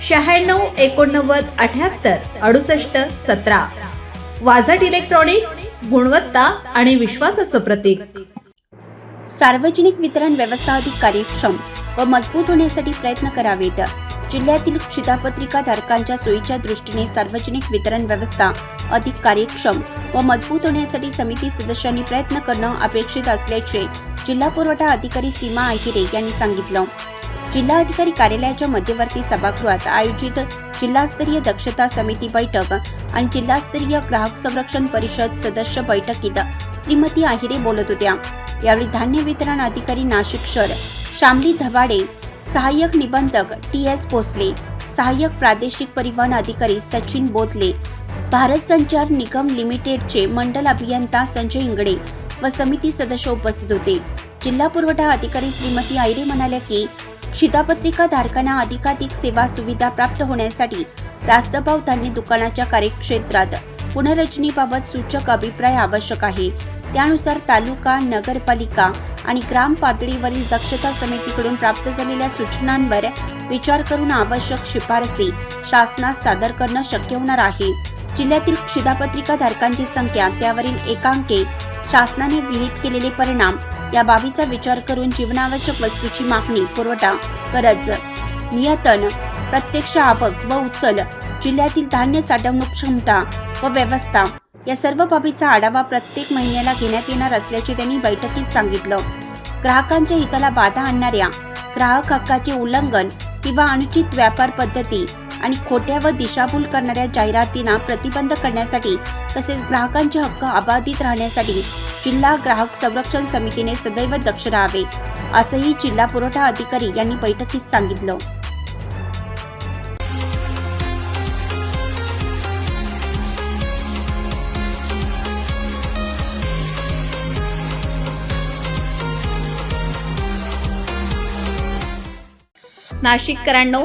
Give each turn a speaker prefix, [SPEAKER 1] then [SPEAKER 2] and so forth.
[SPEAKER 1] शहाण्णव एकोणनव्वद अठ्याहत्तर अडुसष्ट सतरा. वाझट इलेक्ट्रॉनिक्स गुणवत्ता आणि विश्वासाचं प्रतीक.
[SPEAKER 2] सार्वजनिक वितरण व्यवस्था अधिक कार्यक्षम व मजबूत होण्यासाठी प्रयत्न करावेत. जिल्ह्यातील शिधापत्रिका धारकांच्या सोयीच्या दृष्टीने सार्वजनिक वितरण व्यवस्था अधिक कार्यक्षम व मजबूत होण्यासाठी समिती सदस्यांनी प्रयत्न करणं अपेक्षित असल्याचे जिल्हा पुरवठा अधिकारी सीमा आहिरे यांनी सांगितलं. जिल्हा अधिकारी कार्यालयाच्या मध्यवर्ती सभागृहात आयोजित जिल्हास्तरीय दक्षता समिती बैठक आणि जिल्हास्तरीय ग्राहक संरक्षण परिषद सदस्य बैठकीत श्रीमती आहिरे बोलत होत्या. यावेळी धान्य वितरण अधिकारी नाशिक शहर शामली धबाडे सहाय्यक निबंधक टी एस भोसले सहाय्यक प्रादेशिक परिवहन अधिकारी सचिन बोतले भारत संचार निगम लिमिटेडचे मंडल अभियंता संजय इंगडे व समिती सदस्य उपस्थित होते. जिल्हा पुरवठा अधिकारी श्रीमती आयरे म्हणाल्या की शिधापत्रिका धारकांना अधिकाधिक सेवा सुविधा प्राप्त होण्यासाठी रास्तभाव धान्य दुकानाच्या कार्यक्षेत्रात पुनर्रचनेबाबत सूचक अभिप्राय आवश्यक आहे. त्यानुसार तालुका नगरपालिका आणि ग्राम पातळीवरील दक्षता समितीकडून प्राप्त झालेल्या सूचनांवर विचार करून आवश्यक शिफारसी शासनास सादर करणं शक्य होणार आहे. जिल्ह्यातील शिधापत्रिका धारकांची संख्या त्यावरील एकांके शासनाने विहित केलेले परिणाम या बाबीचा विचार करून जीवनावश्यक वस्तूची मागणी पुरवठा गरज नियतन प्रत्यक्ष आवक व उचल जिल्ह्यातील धान्य साठवणूक क्षमता व व्यवस्था या सर्व बाबीचा आढावा प्रत्येक महिन्याला घेण्यात येणार असल्याचे त्यांनी बैठकीत सांगितलं. ग्राहकांच्या हिताला बाधा आणणाऱ्या ग्राहक हक्काचे उल्लंघन किंवा अनुचित व्यापार पद्धती आणि खोट्या व दिशाभूल करणाऱ्या जाहिरातींना प्रतिबंध करण्यासाठी तसेच ग्राहकांचे हक्क अबाधित राहण्यासाठी जिल्हा ग्राहक संरक्षण समितीने सदैव दक्ष राहावे असंही जिल्हा पुरवठा अधिकारी यांनी बैठकीत सांगितलं.
[SPEAKER 1] नाशिककरांनो